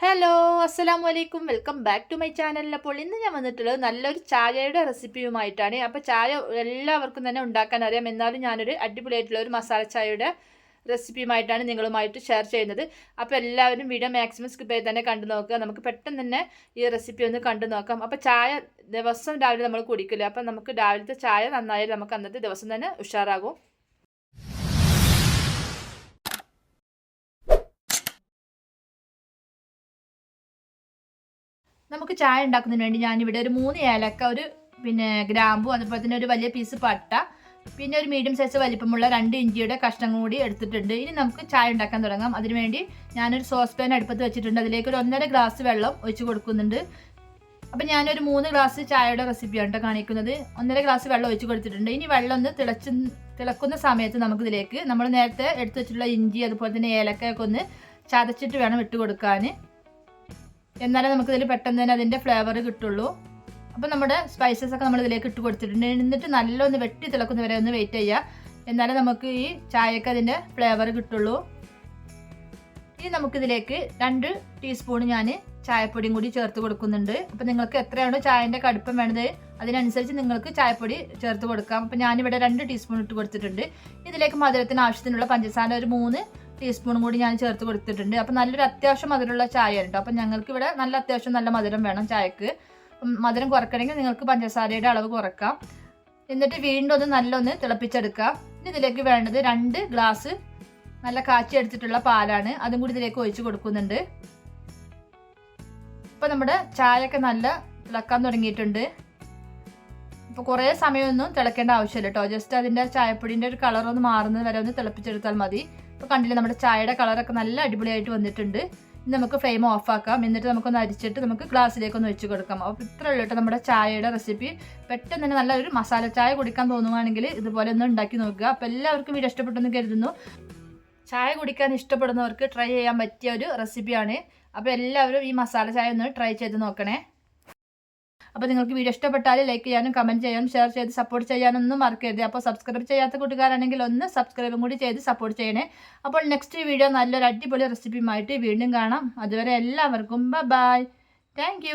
Hello അസ്സലാം വലൈക്കും welcome back to my channel അപ്പോൾ ഇന്ന് ഞാൻ വന്നിട്ടുള്ളത് നല്ലൊരു ചായയുടെ റെസിപ്പിയുമായിട്ടാണ് അപ്പോൾ ചായ എല്ലാവർക്കും തന്നെ ഉണ്ടാക്കാൻ അറിയാം. എന്നാലും ഞാനൊരു അടിപൊളിയായിട്ടുള്ള ഒരു മസാല ചായയുടെ റെസിപ്പിയുമായിട്ടാണ് നിങ്ങളുമായിട്ട് ഷെയർ ചെയ്യുന്നത്. അപ്പോൾ എല്ലാവരും വീഡിയോ മാക്സിമം സ്കിപ്പ് ചെയ്ത് തന്നെ കണ്ടു നോക്കുക. നമുക്ക് പെട്ടെന്ന് തന്നെ ഈ റെസിപ്പി ഒന്ന് കണ്ടു നോക്കാം. അപ്പോൾ ചായ ദിവസം രാവിലെ നമ്മൾ കുടിക്കില്ല? അപ്പോൾ നമുക്ക് രാവിലത്തെ ചായ നന്നായാലും നമുക്ക് അന്നത്തെ ദിവസം തന്നെ ഉഷാറാകും. നമുക്ക് ചായ ഉണ്ടാക്കുന്നതിന് വേണ്ടി ഞാനിവിടെ ഒരു മൂന്ന് ഏലക്ക ഒരു പിന്നെ ഗ്രാമ്പു അതുപോലെ തന്നെ ഒരു വലിയ പീസ് പട്ട പിന്നെ ഒരു മീഡിയം സൈസ് വലിപ്പമുള്ള രണ്ട് ഇഞ്ചിയുടെ കഷ്ണം കൂടി എടുത്തിട്ടുണ്ട്. ഇനി നമുക്ക് ചായ ഉണ്ടാക്കാൻ തുടങ്ങാം. അതിനുവേണ്ടി ഞാനൊരു സോസ് പാൻ അടുപ്പത്ത് വെച്ചിട്ടുണ്ട്. അതിലേക്ക് ഒരു ഒന്നര ഗ്ലാസ് വെള്ളം ഒഴിച്ച് കൊടുക്കുന്നുണ്ട്. അപ്പം ഞാനൊരു മൂന്ന് ഗ്ലാസ് ചായയുടെ റെസിപ്പിയാണ് കാണിക്കുന്നത്. ഒന്നര ഗ്ലാസ് വെള്ളം ഒഴിച്ച് കൊടുത്തിട്ടുണ്ട്. ഇനി വെള്ളം ഒന്ന് തിളച്ച് തിളക്കുന്ന സമയത്ത് നമുക്കിതിലേക്ക് നമ്മൾ നേരത്തെ എടുത്തു വെച്ചിട്ടുള്ള ഇഞ്ചി അതുപോലെ തന്നെ ഏലക്കയൊക്കെ ഒന്ന് ചതച്ചിട്ട് വേണം ഇട്ട് കൊടുക്കാൻ. എന്നാലേ നമുക്ക് ഇതിൽ പെട്ടെന്ന് തന്നെ അതിന്റെ ഫ്ലേവർ കിട്ടുള്ളൂ. അപ്പോൾ നമ്മുടെ സ്പൈസസ് ഒക്കെ നമ്മൾ ഇതിലേക്ക് ഇട്ട് കൊടുത്തിട്ടുണ്ട്. എന്നിട്ട് നല്ലൊന്ന് വെട്ടി തിളക്കുന്ന വരെ ഒന്ന് വെയിറ്റ് ചെയ്യുക എന്നാലേ നമുക്ക് ഈ ചായക്ക് അതിന്റെ ഫ്ലേവർ കിട്ടുള്ളൂ. ഇനി നമുക്കിതിലേക്ക് രണ്ട് ടീസ്പൂൺ ഞാൻ ചായപ്പൊടിയും കൂടി ചേർത്ത് കൊടുക്കുന്നുണ്ട്. അപ്പോൾ നിങ്ങൾക്ക് എത്രയാണോ ചായന്റെ കടുപ്പം വേണ്ടത് അതിനനുസരിച്ച് നിങ്ങൾക്ക് ചായപ്പൊടി ചേർത്ത് കൊടുക്കാം. അപ്പോൾ ഞാനിവിടെ രണ്ട് ടീസ്പൂൺ ഇട്ട് കൊടുത്തിട്ടുണ്ട്. ഇതിലേക്ക് മധുരത്തിന് ആവശ്യത്തിനുള്ള പഞ്ചസാര ഒരു മൂന്ന് ടീസ്പൂണും കൂടി ഞാൻ ചേർത്ത് കൊടുത്തിട്ടുണ്ട്. അപ്പം നല്ലൊരു അത്യാവശ്യം മധുരമുള്ള ചായ ഉണ്ടോ അപ്പം ഞങ്ങൾക്ക് ഇവിടെ നല്ല അത്യാവശ്യം നല്ല മധുരം വേണം ചായക്ക്. മധുരം കുറക്കണമെങ്കിൽ നിങ്ങൾക്ക് പഞ്ചസാരയുടെ അളവ് കുറക്കാം. എന്നിട്ട് വീണ്ടും ഒന്ന് നല്ലൊന്ന് തിളപ്പിച്ചെടുക്കുക. ഇതിലേക്ക് വേണ്ടത് രണ്ട് ഗ്ലാസ് നല്ല കാച്ചി എടുത്തിട്ടുള്ള പാലാണ്. അതും കൂടി ഇതിലേക്ക് ഒഴിച്ചു കൊടുക്കുന്നുണ്ട്. ഇപ്പം നമ്മുടെ ചായയൊക്കെ നല്ല തിളക്കാൻ തുടങ്ങിയിട്ടുണ്ട്. ഇപ്പോൾ കുറേ സമയമൊന്നും തിളക്കേണ്ട ആവശ്യമില്ല കേട്ടോ. ജസ്റ്റ് അതിന്റെ ചായപ്പൊടിന്റെ ഒരു കളർ ഒന്ന് മാറുന്നത് വരെ ഒന്ന് തിളപ്പിച്ചെടുത്താൽ മതി. ഇപ്പോൾ കണ്ടില്ലേ നമ്മുടെ ചായയുടെ കളറൊക്കെ നല്ല അടിപൊളിയായിട്ട് വന്നിട്ടുണ്ട്. ഇനി നമുക്ക് ഫ്ലെയിം ഓഫ് ആക്കാം. എന്നിട്ട് നമുക്കൊന്ന് അരിച്ചിട്ട് നമുക്ക് ഗ്ലാസ്സിലേക്ക് ഒന്ന് വെച്ച് കൊടുക്കാം. അപ്പോൾ ഇത്ര ഉള്ളൂ കേട്ടോ നമ്മുടെ ചായയുടെ റെസിപ്പി പെട്ടെന്ന് തന്നെ നല്ലൊരു മസാല ചായ കുടിക്കാൻ തോന്നുവാണെങ്കിൽ ഇതുപോലെ ഒന്ന് ഉണ്ടാക്കി നോക്കുക. അപ്പോൾ എല്ലാവർക്കും വീഡിയോ ഇഷ്ടപ്പെട്ടെന്ന് കരുതുന്നു. ചായ കുടിക്കാൻ ഇഷ്ടപ്പെടുന്നവർക്ക് ട്രൈ ചെയ്യാൻ പറ്റിയ ഒരു റെസിപ്പിയാണ് അപ്പോൾ എല്ലാവരും ഈ മസാല ചായ ഒന്ന് ട്രൈ ചെയ്ത് നോക്കണേ. അപ്പോൾ നിങ്ങൾക്ക് വീഡിയോ ഇഷ്ടപ്പെട്ടാൽ ലൈക്ക് ചെയ്യാനും കമന്റ് ചെയ്യാനും ഷെയർ ചെയ്ത് സപ്പോർട്ട് ചെയ്യാനൊന്നും മറക്കരുത്. അപ്പോൾ സബ്സ്ക്രൈബ് ചെയ്യാത്ത കൂട്ടുകാരാണെങ്കിൽ ഒന്ന് സബ്സ്ക്രൈബും കൂടി ചെയ്ത് സപ്പോർട്ട് ചെയ്യണേ. അപ്പോൾ നെക്സ്റ്റ് വീഡിയോ നല്ലൊരു അടിപൊളി റെസിപ്പിയുമായിട്ട് വീണ്ടും കാണാം. അതുവരെ എല്ലാവർക്കും ബൈ താങ്ക്